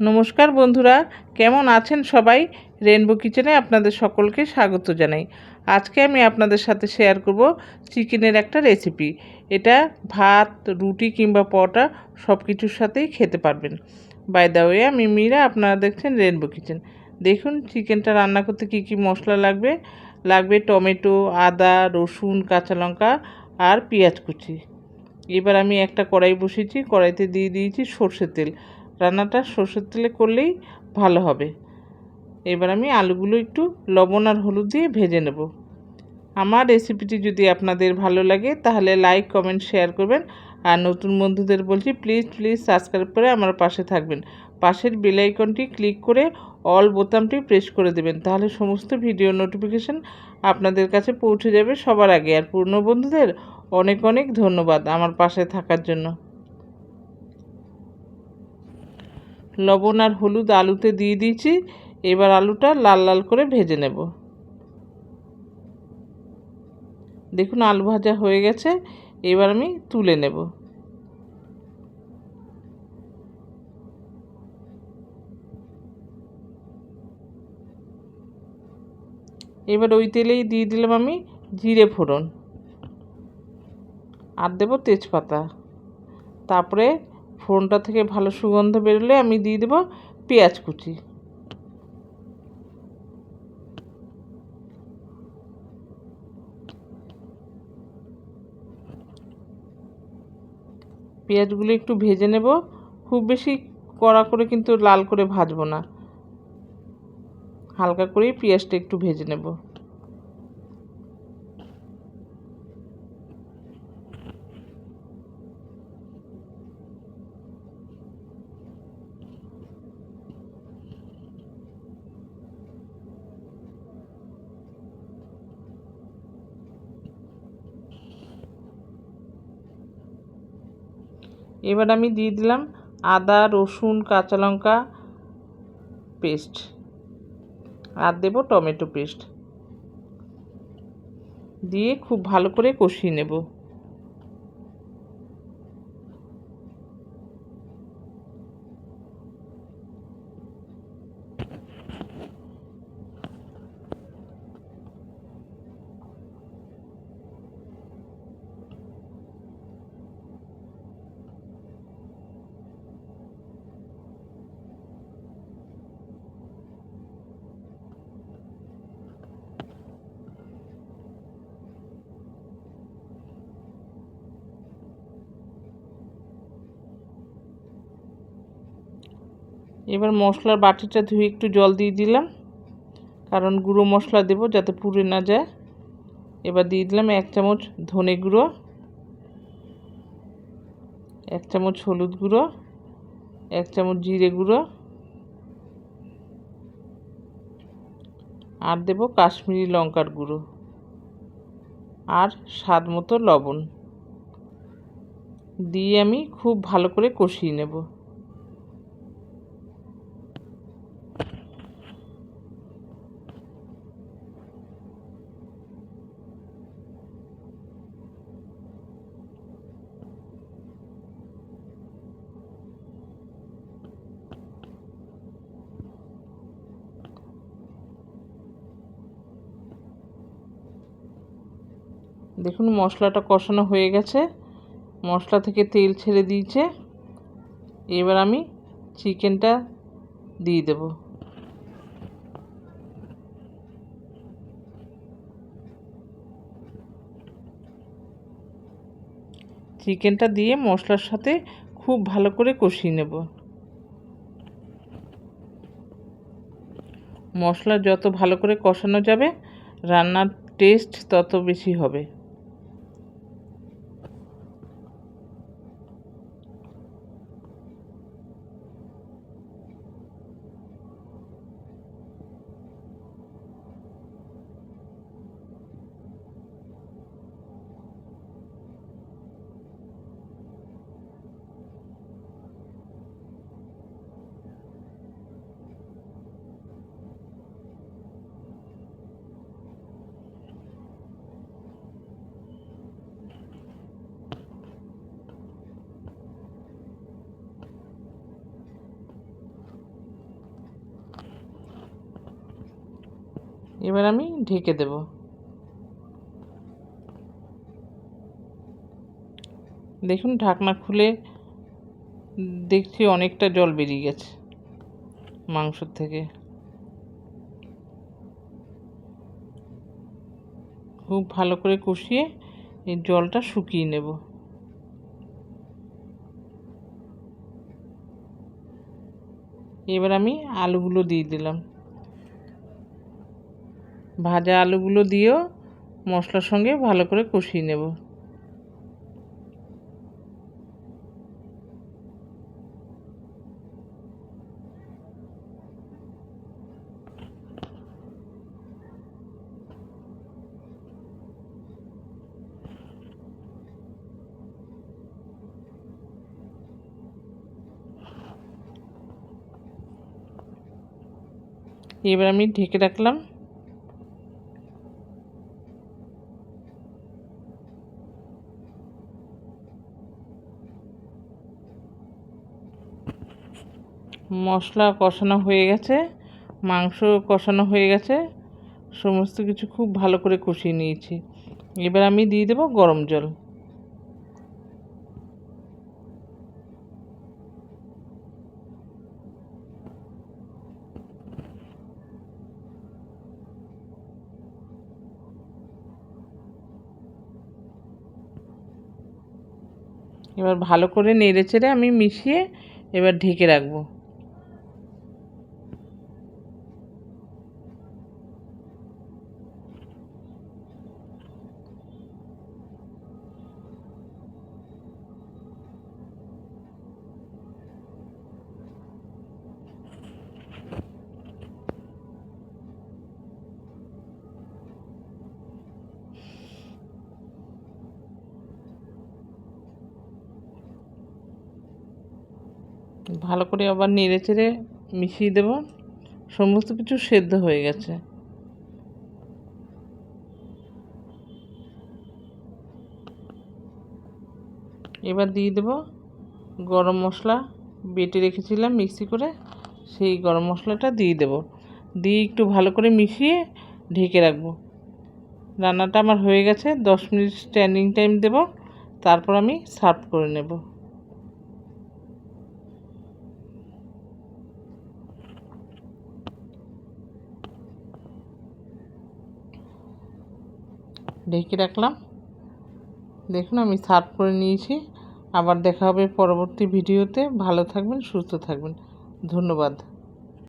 নমস্কার বন্ধুরা, কেমন আছেন সবাই? রেনবো কিচেনে আপনাদের সকলকে স্বাগত জানাই। আজকে আমি আপনাদের সাথে শেয়ার করব চিকেনের একটা রেসিপি এটা ভাত, রুটি কিংবা পরোটা সব কিছুর সাথেই খেতে পারবেন। বাই দা ওয়ে আমি মীরা, আপনারা দেখছেন রেনবো কিচেন দেখুন চিকেনটা রান্না করতে কি কি মশলা লাগবে? লাগবে টমেটো, আদা, রসুন, কাঁচা লঙ্কা আর পেঁয়াজ কুচি। এবার আমি একটা কড়াই বসিয়েছি, কড়াইতে দিয়ে দিয়েছি সর্ষের তেল। রান্নাটা সর্ষের তেলে করলেই ভালো হবে। এবার আমি আলুগুলো একটু লবণ আর হলুদ দিয়ে ভেজে নেব। আমার রেসিপিটি যদি আপনাদের ভালো লাগে, তাহলে লাইক কমেন্ট শেয়ার করবেন। আর নতুন বন্ধুদের বলছি প্লিজ প্লিজ সাবস্ক্রাইব করে আমার পাশে থাকবেন। পাশের বেল আইকনটি ক্লিক করে অল বোতামটি প্রেস করে দেবেন। তাহলে সমস্ত ভিডিও নোটিফিকেশান আপনাদের কাছে পৌঁছে যাবে সবার আগে। আর পুরনো বন্ধুদের অনেক অনেক ধন্যবাদ আমার পাশে থাকার জন্য। লবণ আর হলুদ আলুতে দিয়ে দিয়েছি। এবার আলুটা লাল লাল করে ভেজে নেব। দেখুন আলু ভাজা হয়ে গেছে। এবার আমি তুলে নেব। এবার ওই তেলেই দিয়ে দিলাম আমি জিরে ফোড়ন। আর দেবো তেজপাতা। তারপরে ফোড়নটা থেকে ভালো সুগন্ধ বেরোলে আমি দিয়ে দেবো পেঁয়াজ কুচি। পেঁয়াজগুলো একটু ভেজে নেব। খুব বেশি কড়া করে কিন্তু লাল করে ভাজবো না। হালকা করেই পেঁয়াজটা একটু ভেজে নেব। এবার আমি দিয়ে দিলাম আদা, রসুন, কাঁচা লঙ্কা পেস্ট। আর দেবো টমেটো পেস্ট। দিয়ে খুব ভালো করে কষিয়ে নেব। এবার মশলার বাটিটা ধুয়ে একটু জল দিয়ে দিলাম, কারণ গুঁড়ো মশলা দেব যাতে পুড়ে না যায়। এবার দিয়ে দিলাম এক চামচ ধনে গুঁড়ো, এক চামচ হলুদ গুঁড়ো, এক চামচ জিরে গুঁড়ো, আর দেব কাশ্মীরি লঙ্কার গুঁড়ো, আর স্বাদ মতো লবণ। দিয়ে আমি খুব ভালো করে কষিয়ে নেব। দেখুন, মশলাটা কষানো হয়ে গেছে। মশলা থেকে তেল ছেড়ে দিয়েছে। এবার আমি চিকেনটা দিয়ে দেব। চিকেনটা দিয়ে মশলার সাথে খুব ভালো করে কষিয়ে নেব। মশলা যত ভালো করে কষানো যাবে, রান্নার টেস্ট তত বেশি হবে। এবার আমি ঢেকে দেব। দেখুন, ঢাকনা খুলে দেখছি অনেকটা জল বেরিয়ে গেছে মাংসর থেকে। খুব ভালো করে কষিয়ে এই জলটা শুকিয়ে নেব। এবার আমি আলুগুলো দিয়ে দিলাম। ভাজা আলুগুলো দিয়েও মশলার সঙ্গে ভালো করে কষিয়ে নেব। এবার আমি ঢেকে রাখলাম মশলা কষানো হয়ে গেছে, মাংস কষানো হয়ে গেছে, সমস্ত কিছু খুব ভালো করে কষিয়ে নিয়েছি। এবার আমি দিয়ে দেবো গরম জল। এবার ভালো করে নেড়ে চেড়ে আমি মিশিয়ে এবার ঢেকে রাখব। ভালো করে আবার নেড়ে চেড়ে মিশিয়ে দেব। সমস্ত কিছু সেদ্ধ হয়ে গেছে। এবার দিয়ে দেব গরম মশলা। বেটে রেখেছিলাম মিক্সি করে, সেই গরম মশলাটা দিয়ে দেব। দিয়ে একটু ভালো করে মিশিয়ে ঢেকে রাখব। রান্নাটা আমার হয়ে গেছে, দশ মিনিট স্ট্যান্ডিং টাইম দেব। তারপর আমি সার্ভ করে নেব। ঢেকে রাখলাম। দেখুন, আমি সার্ভ করে নিয়েছি। আবার দেখা হবে পরবর্তী ভিডিওতে। ভালো থাকবেন, সুস্থ থাকবেন। ধন্যবাদ।